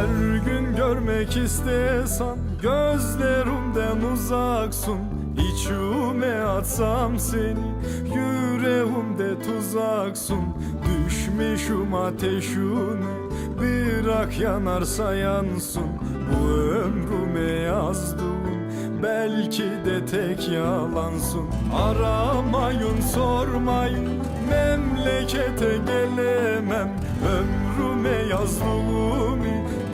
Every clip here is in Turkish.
Bir gün görmek istesen gözlerimden uzaksın İçime atsam seni yüreğimde tuzaksın Düşmüşüm ateşine bırak yanarsa yansın. Bu ömrüme yazdığım belki de tek yalansın. Aramayın sormayın memlekete gelemem. Ömrüme yazdığımı bir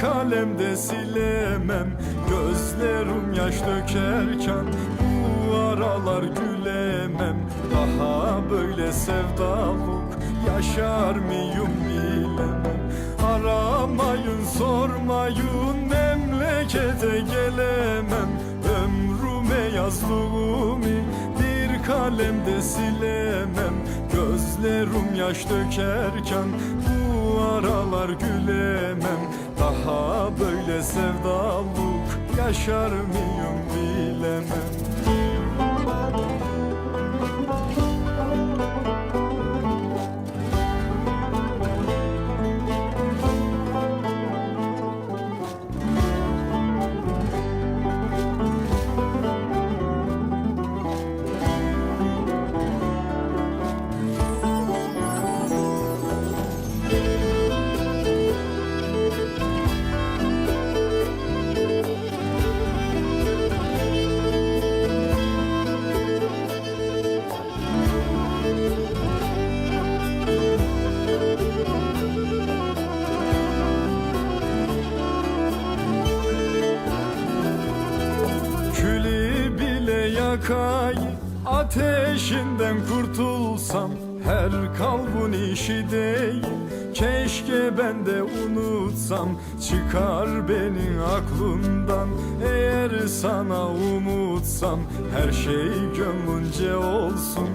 kalemde silemem. Gözlerim yaş dökerken bu aralar gülemem. Daha böyle sevdalık yaşar mıyım bilemem. Aramayın sormayın memlekete gelemem. Ömrüme yazdığımı bir kalemde silemem. Gözlerim yaş dökerken bu aralar gülemem Daha böyle sevdalık yaşar mıyım bilemem Her kalbun işi değil Keşke ben de unutsam. Çıkar beni aklımdan Eğer sana umutsam. Her şey gönlünce olsun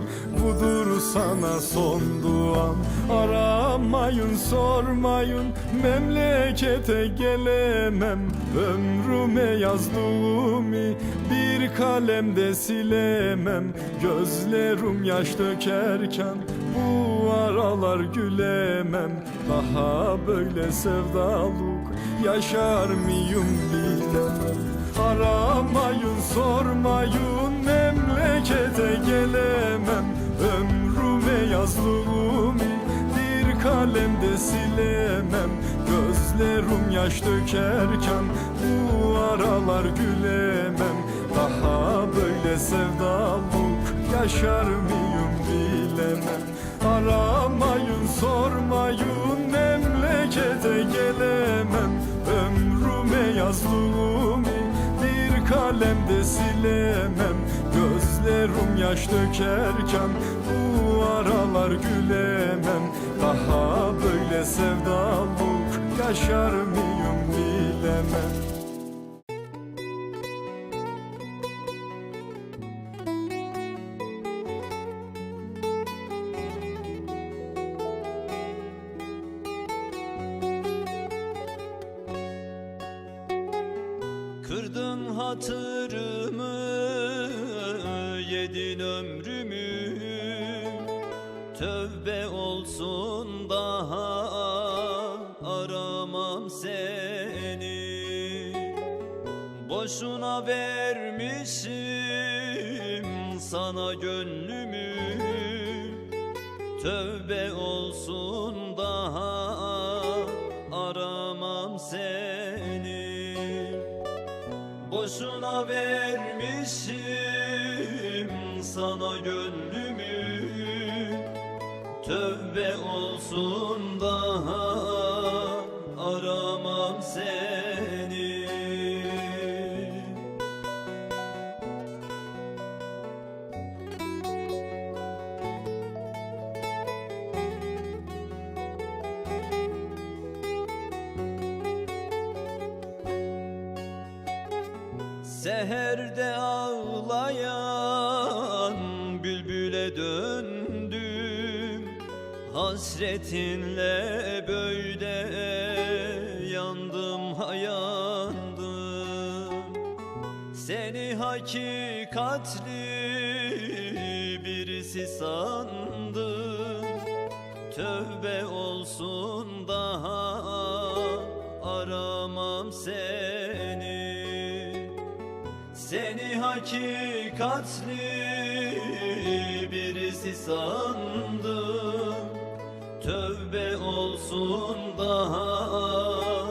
Budur sana son duam. Aramayın sormayın Memlekete gelemem. Ömrüme yazdığımı Bir kalemde silemem. Gözlerim yaş dökerken Bu aralar gülemem. Daha böyle sevdalık Yaşar mıyım bilemem Aramayın sormayın Memlekete gelemem Yazdığımı bir kalemde silemem. Gözlerim yaş dökerken bu aralar gülemem. Daha böyle sevdalık yaşar mıyım bilemem. Aramayın sormayın memlekete gelemem. Ömrüme yazdığımı bir kalemde silemem Gözlerim yaş dökerken bu aralar gülemem. Daha böyle sevdalık yaşar mıyım bilemem Tövbe olsun daha Aramam seni. Boşuna vermişim Sana gönlümü. Tövbe olsun daha Aramam seni. Boşuna vermişim sana gönlümü Tövbe olsun daha aramam seni. Seherde ağlayan Hasretinle böyle yandım hayandım. Seni hakikatli birisi sandım. Tövbe olsun daha aramam seni. Seni hakikatli birisi sandım Tövbe olsun daha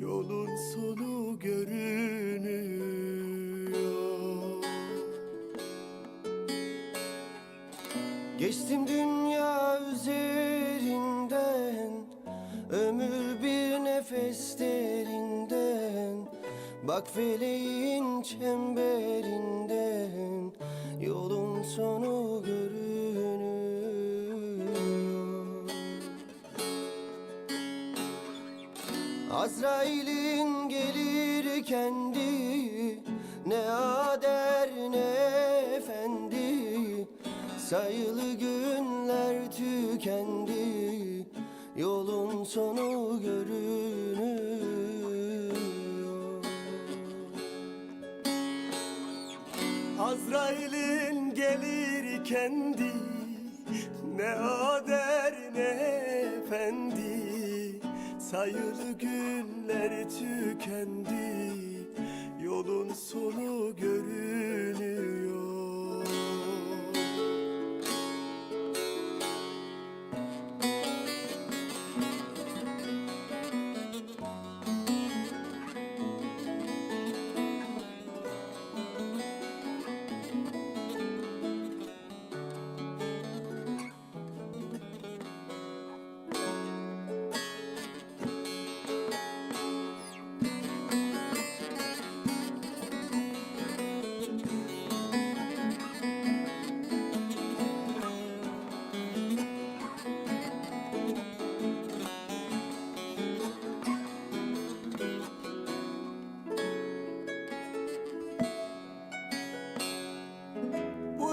Yolun sonu görünüyor. Geçtim dünya üzerinden Ömür bir nefes derinden Bak feleğin çemberinden Yolun sonu görünüyor Azrail'in gelir kendi Ne ader ne efendi. Sayılı günler tükendi Yolun sonu görünüyor. Azrail'in gelir kendi Ne ader ne efendi Sayılı günler tükendi. Yolun sonu görünüyor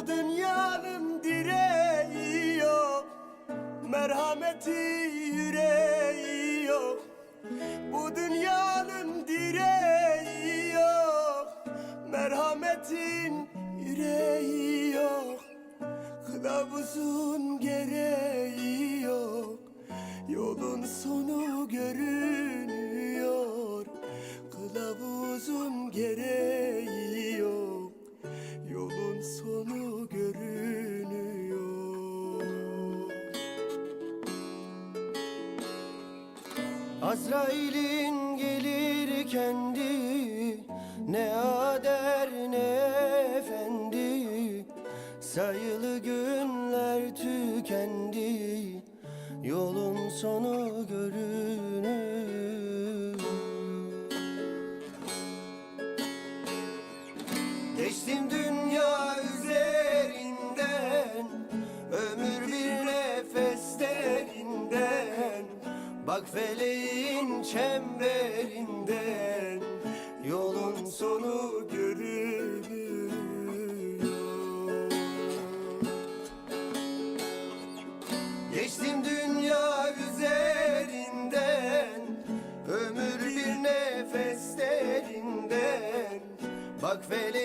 dünyanın direği yok Merhameti yüreği yok Bu dünyanın direği yok Merhametin yüreği yok Kılavuzun gereği yok Yolun sonu görünüyor. Kılavuzun gereği Azrail'in gelir kendi Ne ader ne efendi. Sayılı günler tükendi Yolun sonu görünür. Geçtim Bak feleğin çemberinden Yolun sonu görünüyor Geçtim dünya üzerinden Ömür bir nefes derinden Bak feleğin